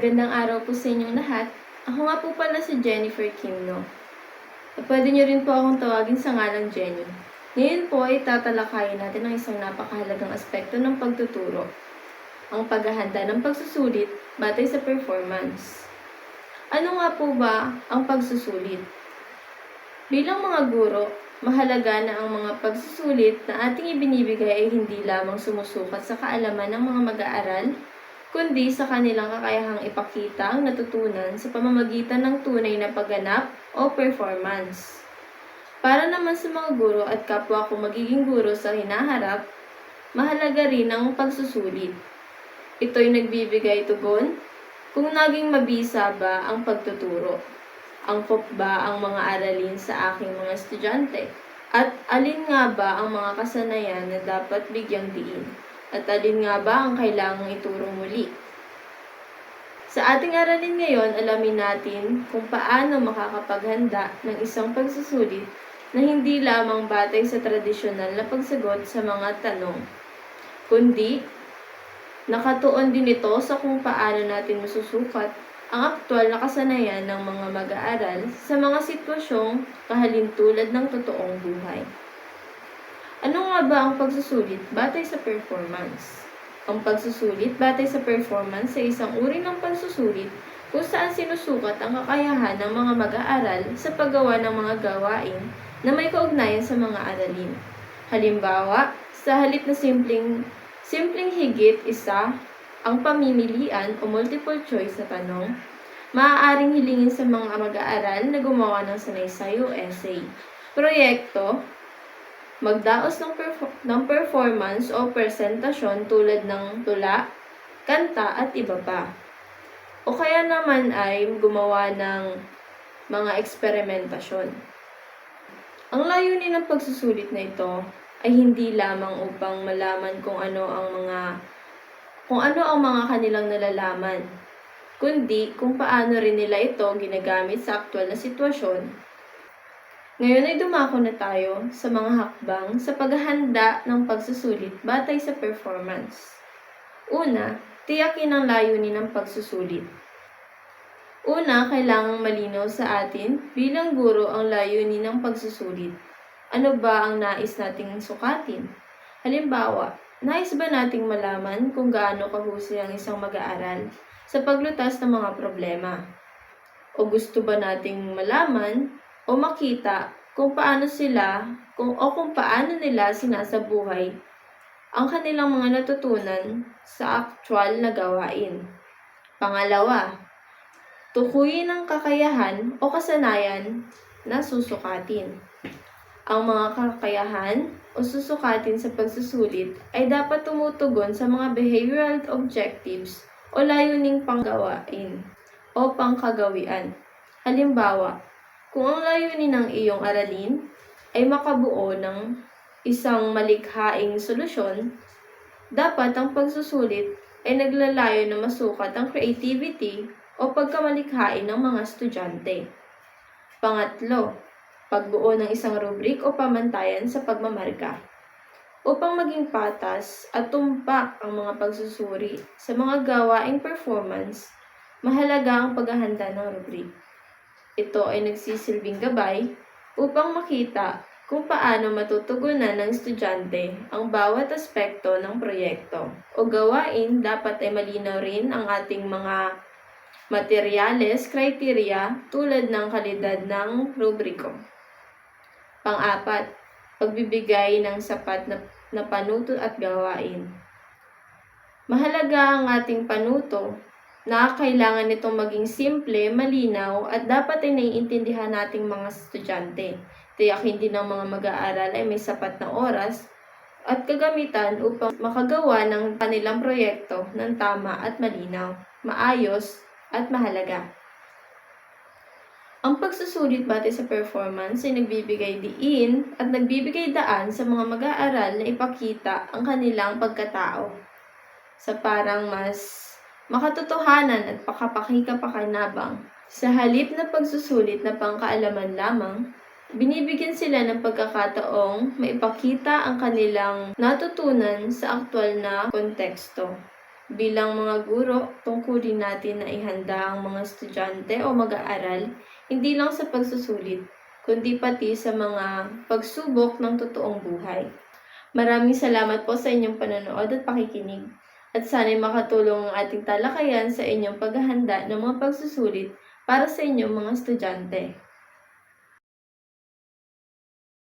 Magandang araw po sa inyong lahat. Ako nga po pala si Jennifer Kimno. At pwede niyo rin po akong tawagin sa ngalang Jenny. Ngayon po ay tatalakayin natin ang isang napakahalagang aspekto ng pagtuturo. Ang paghahanda ng pagsusulit batay sa performance. Ano nga po ba ang pagsusulit? Bilang mga guro, mahalaga na ang mga pagsusulit na ating ibinibigay ay hindi lamang sumusukat sa kaalaman ng mga mag-aaral, kundi sa kanilang kakayahang ipakita ang natutunan sa pamamagitan ng tunay na pagganap o performance. Para naman sa mga guro at kapwa ko magiging guro sa hinaharap, mahalaga rin ang pagsusulit. Ito'y nagbibigay tugon kung naging mabisa ba ang pagtuturo. Angkop ba ang mga aralin sa aking mga estudyante? At alin nga ba ang mga kasanayan na dapat bigyang diin? At alin nga ba ang kailangang ituro muli? Sa ating aralin ngayon, alamin natin kung paano makakapaghanda ng isang pagsusulit na hindi lamang batay sa tradisyonal na pagsagot sa mga tanong, kundi nakatuon din ito sa kung paano natin masusukat ang aktwal na kasanayan ng mga mag-aaral sa mga sitwasyong kahalintulad ng totoong buhay. Ano nga ba ang pagsusulit batay sa performance? Ang pagsusulit batay sa performance sa isang uri ng pagsusulit kung saan sinusukat ang kakayahan ng mga mag-aaral sa paggawa ng mga gawain na may kaugnayan sa mga aralin. Halimbawa, sa halip na simpleng, simpleng higit isa ang pamimilian o multiple choice na tanong, maaaring hilingin sa mga mag-aaral na gumawa ng sanaysay o essay. Proyekto, magdaos ng, perfor- ng performance o presentasyon tulad ng tula, kanta at iba pa. O kaya naman ay gumawa ng mga eksperimentasyon. Ang layunin ng pagsusulit na ito ay hindi lamang upang malaman kung ano ang mga kung ano ang mga kanilang nalalaman, kundi kung paano rin nila ito ginagamit sa aktwal na sitwasyon ngayon ay dumako na tayo sa mga hakbang sa paghahanda ng pagsusulit batay sa performance. Una, tiyakin ang layunin ng pagsusulit. Una, kailangang malinaw sa atin bilang guro ang layunin ng pagsusulit. Ano ba ang nais nating sukatin? Halimbawa, nais ba nating malaman kung gaano kahusay ang isang mag-aaral sa paglutas ng mga problema? O gusto ba nating malaman o makita kung paano sila kung o kung paano nila sinasabuhay ang kanilang mga natutunan sa aktwal na gawain. Pangalawa, tukuyin ang kakayahan o kasanayan na susukatin. Ang mga kakayahan o susukatin sa pagsusulit ay dapat tumutugon sa mga behavioral objectives o layuning panggawain o pangkagawian. Halimbawa, kung ang layunin ng iyong aralin ay makabuo ng isang malikhaing solusyon, dapat ang pagsusulit ay naglalayo na masukat ang creativity o pagkamalikhain ng mga estudyante. Pangatlo, pagbuo ng isang rubrik o pamantayan sa pagmamarka. Upang maging patas at tumpak ang mga pagsusuri sa mga gawaing performance, mahalaga ang paghahanda ng rubrik. Ito ay nagsisilbing gabay upang makita kung paano matutugunan ng estudyante ang bawat aspekto ng proyekto. O gawain, dapat ay malinaw rin ang ating mga materyales, criteria tulad ng kalidad ng rubriko. Pang-apat, pagbibigay ng sapat na, na panuto at gawain. Mahalaga ang ating panuto na kailangan nitong maging simple, malinaw, at dapat ay naiintindihan nating mga estudyante. Tiyakin din ng mga mag-aaral ay may sapat na oras at kagamitan upang makagawa ng kanilang proyekto ng tama at malinaw, maayos at mahalaga. Ang pagsusulit batay sa performance ay nagbibigay diin at nagbibigay daan sa mga mag-aaral na ipakita ang kanilang pagkatao sa parang mas makatotohanan at pakapakikapakinabang. Sa halip na pagsusulit na pangkaalaman lamang, binibigyan sila ng pagkakataong maipakita ang kanilang natutunan sa aktwal na konteksto. Bilang mga guro, tungkulin natin na ihanda ang mga estudyante o mag-aaral hindi lang sa pagsusulit, kundi pati sa mga pagsubok ng totoong buhay. Maraming salamat po sa inyong panonood at pakikinig. At sana'y makatulong ang ating talakayan sa inyong paghahanda ng mga pagsusulit para sa inyong mga estudyante.